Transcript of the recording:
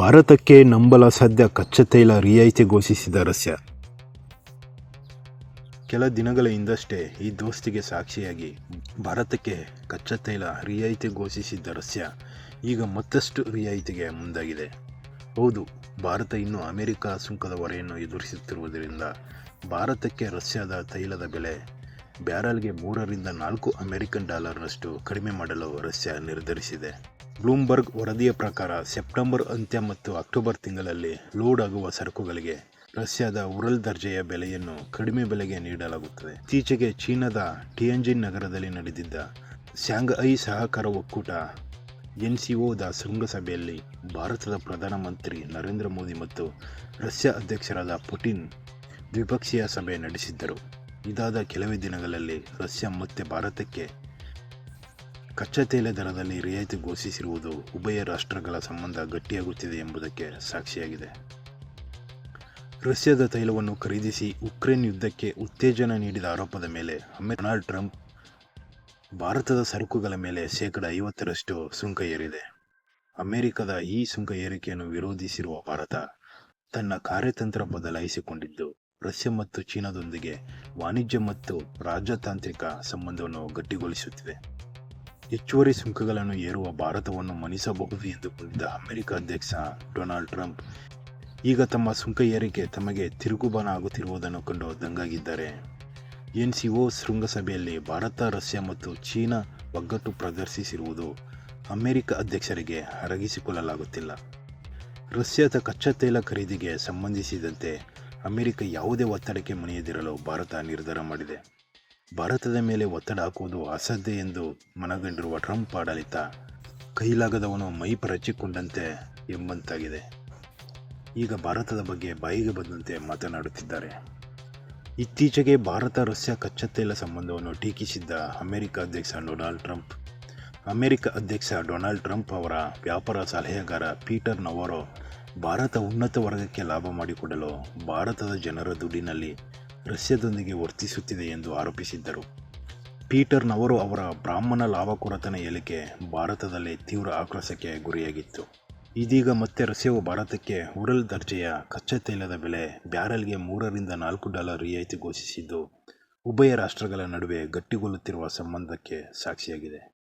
ಭಾರತಕ್ಕೆ ನಂಬಲ ಸಾಧ್ಯ ಕಚ್ಚಾ ತೈಲ ರಿಯಾಯಿತಿ ಘೋಷಿಸಿದ ರಷ್ಯಾ. ಕೆಲ ದಿನಗಳ ಹಿಂದಷ್ಟೇ ಈ ದೋಸ್ತಿಗೆ ಸಾಕ್ಷಿಯಾಗಿ ಭಾರತಕ್ಕೆ ಕಚ್ಚಾ ತೈಲ ರಿಯಾಯಿತಿ ಘೋಷಿಸಿದ್ದ ರಷ್ಯಾ ಈಗ ಮತ್ತಷ್ಟು ರಿಯಾಯಿತಿಗೆ ಮುಂದಾಗಿದೆ. ಹೌದು, ಭಾರತ ಇನ್ನು ಅಮೆರಿಕ ಸುಂಕದ ಹೊರೆಯನ್ನು ಎದುರಿಸುತ್ತಿರುವುದರಿಂದ ಭಾರತಕ್ಕೆ ರಷ್ಯಾದ ತೈಲದ ಬೆಲೆ ಬ್ಯಾರಲ್ಗೆ ಮೂರರಿಂದ ನಾಲ್ಕು ಅಮೆರಿಕನ್ ಡಾಲರ್ನಷ್ಟು ಕಡಿಮೆ ಮಾಡಲು ರಷ್ಯಾ ನಿರ್ಧರಿಸಿದೆ. ಬ್ಲೂಮ್ಬರ್ಗ್ ವರದಿಯ ಪ್ರಕಾರ ಸೆಪ್ಟೆಂಬರ್ ಅಂತ್ಯ ಮತ್ತು ಅಕ್ಟೋಬರ್ ತಿಂಗಳಲ್ಲಿ ಲೋಡ್ ಆಗುವ ಸರಕುಗಳಿಗೆ ರಷ್ಯಾದ ಉರಲ್ ದರ್ಜೆಯ ಬೆಲೆಯನ್ನು ಕಡಿಮೆ ಬೆಲೆಗೆ ನೀಡಲಾಗುತ್ತದೆ. ಇತ್ತೀಚೆಗೆ ಚೀನಾದ ಟಿಯಂಜಿನ್ ನಗರದಲ್ಲಿ ನಡೆದಿದ್ದ ಶಾಂಘೈ ಸಹಕಾರ ಒಕ್ಕೂಟ ಎನ್ಸಿಒದ ಶೃಂಗಸಭೆಯಲ್ಲಿ ಭಾರತದ ಪ್ರಧಾನಮಂತ್ರಿ ನರೇಂದ್ರ ಮೋದಿ ಮತ್ತು ರಷ್ಯಾ ಅಧ್ಯಕ್ಷರಾದ ಪುಟಿನ್ ದ್ವಿಪಕ್ಷೀಯ ಸಭೆ ನಡೆಸಿದ್ದರು. ಇದಾದ ಕೆಲವೇ ದಿನಗಳಲ್ಲಿ ರಷ್ಯಾ ಮತ್ತೆ ಭಾರತಕ್ಕೆ ಕಚ್ಚಾ ತೈಲ ದರದಲ್ಲಿ ರಿಯಾಯಿತಿ ಘೋಷಿಸಿರುವುದು ಉಭಯ ರಾಷ್ಟ್ರಗಳ ಸಂಬಂಧ ಗಟ್ಟಿಯಾಗುತ್ತಿದೆ ಎಂಬುದಕ್ಕೆ ಸಾಕ್ಷಿಯಾಗಿದೆ. ರಷ್ಯಾದ ತೈಲವನ್ನು ಖರೀದಿಸಿ ಉಕ್ರೇನ್ ಯುದ್ಧಕ್ಕೆ ಉತ್ತೇಜನ ನೀಡಿದ ಆರೋಪದ ಮೇಲೆ ಡೊನಾಲ್ಡ್ ಟ್ರಂಪ್ ಭಾರತದ ಸರಕುಗಳ ಮೇಲೆ ಶೇಕಡ ಐವತ್ತರಷ್ಟು ಸುಂಕ ಏರಿದೆ. ಅಮೆರಿಕದ ಈ ಸುಂಕ ಏರಿಕೆಯನ್ನು ವಿರೋಧಿಸಿರುವ ಭಾರತ ತನ್ನ ಕಾರ್ಯತಂತ್ರ ಬದಲಾಯಿಸಿಕೊಂಡಿದ್ದು, ರಷ್ಯಾ ಮತ್ತು ಚೀನಾದೊಂದಿಗೆ ವಾಣಿಜ್ಯ ಮತ್ತು ರಾಜತಾಂತ್ರಿಕ ಸಂಬಂಧವನ್ನು ಗಟ್ಟಿಗೊಳಿಸುತ್ತಿದೆ. ಹೆಚ್ಚುವರಿ ಸುಂಕಗಳನ್ನು ಏರುವ ಭಾರತವನ್ನು ಮಣಿಸಬಹುದು ಎಂದುಕೊಂಡಿದ್ದ ಅಮೆರಿಕ ಅಧ್ಯಕ್ಷ ಡೊನಾಲ್ಡ್ ಟ್ರಂಪ್ ಈಗ ತಮ್ಮ ಸುಂಕ ಏರಿಕೆ ತಮಗೆ ತಿರುಗುಬಾಣ ಆಗುತ್ತಿರುವುದನ್ನು ಕಂಡು ದಂಗಾಗಿದ್ದಾರೆ. ಎನ್ ಸಿ ಒ ಶೃಂಗಸಭೆಯಲ್ಲಿ ಭಾರತ, ರಷ್ಯಾ ಮತ್ತು ಚೀನಾ ಒಗ್ಗಟ್ಟು ಪ್ರದರ್ಶಿಸಿರುವುದು ಅಮೆರಿಕ ಅಧ್ಯಕ್ಷರಿಗೆ ಅರಗಿಸಿಕೊಳ್ಳಲಾಗುತ್ತಿಲ್ಲ. ರಷ್ಯಾದ ಕಚ್ಚಾ ತೈಲ ಖರೀದಿಗೆ ಸಂಬಂಧಿಸಿದಂತೆ ಅಮೆರಿಕ ಯಾವುದೇ ಒತ್ತಡಕ್ಕೆ ಮಣಿಯದಿರಲು ಭಾರತ ನಿರ್ಧಾರ ಮಾಡಿದೆ. ಭಾರತದ ಮೇಲೆ ಒತ್ತಡ ಹಾಕುವುದು ಅಸಾಧ್ಯ ಎಂದು ಮನಗಂಡಿರುವ ಟ್ರಂಪ್ ಆಡಳಿತ ಕೈಲಾಗದವನು ಮೈ ಪರಚಿಕೊಂಡಂತೆ ಎಂಬಂತಾಗಿದೆ. ಈಗ ಭಾರತದ ಬಗ್ಗೆ ಬಾಯಿಗೆ ಬಂದಂತೆ ಮಾತನಾಡುತ್ತಿದ್ದಾರೆ. ಇತ್ತೀಚೆಗೆ ಭಾರತ ರಷ್ಯಾ ಕಚ್ಚತ್ತೈಲ ಸಂಬಂಧವನ್ನು ಟೀಕಿಸಿದ್ದ ಅಮೆರಿಕ ಅಧ್ಯಕ್ಷ ಡೊನಾಲ್ಡ್ ಟ್ರಂಪ್, ಅಮೆರಿಕ ಅಧ್ಯಕ್ಷ ಡೊನಾಲ್ಡ್ ಟ್ರಂಪ್ ಅವರ ವ್ಯಾಪಾರ ಸಲಹೆಗಾರ ಪೀಟರ್ ನವರೋ ಭಾರತ ಉನ್ನತ ವರ್ಗಕ್ಕೆ ಲಾಭ ಮಾಡಿಕೊಡಲು ಭಾರತದ ಜನರ ದುಡ್ಡಿನಲ್ಲಿ ರಷ್ಯಾದೊಂದಿಗೆ ವರ್ತಿಸುತ್ತಿದೆ ಎಂದು ಆರೋಪಿಸಿದ್ದರು. ಪೀಟರ್ನವರು ಅವರ ಬ್ರಾಹ್ಮಣ ಲಾಭಕೊರತನ ಹೇಳಿಕೆ ಭಾರತದಲ್ಲಿ ತೀವ್ರ ಆಕ್ರೋಶಕ್ಕೆ ಗುರಿಯಾಗಿತ್ತು. ಇದೀಗ ಮತ್ತೆ ರಷ್ಯಾವು ಭಾರತಕ್ಕೆ ಉರಲ್ ದರ್ಜೆಯ ಕಚ್ಚಾ ತೈಲದ ಬೆಲೆ ಬ್ಯಾರೆಲ್ಗೆ ಮೂರರಿಂದ ನಾಲ್ಕು ಡಾಲರ್ ರಿಯಾಯಿತಿ ಘೋಷಿಸಿದ್ದು, ಉಭಯ ರಾಷ್ಟ್ರಗಳ ನಡುವೆ ಗಟ್ಟಿಗೊಳ್ಳುತ್ತಿರುವ ಸಂಬಂಧಕ್ಕೆ ಸಾಕ್ಷಿಯಾಗಿದೆ.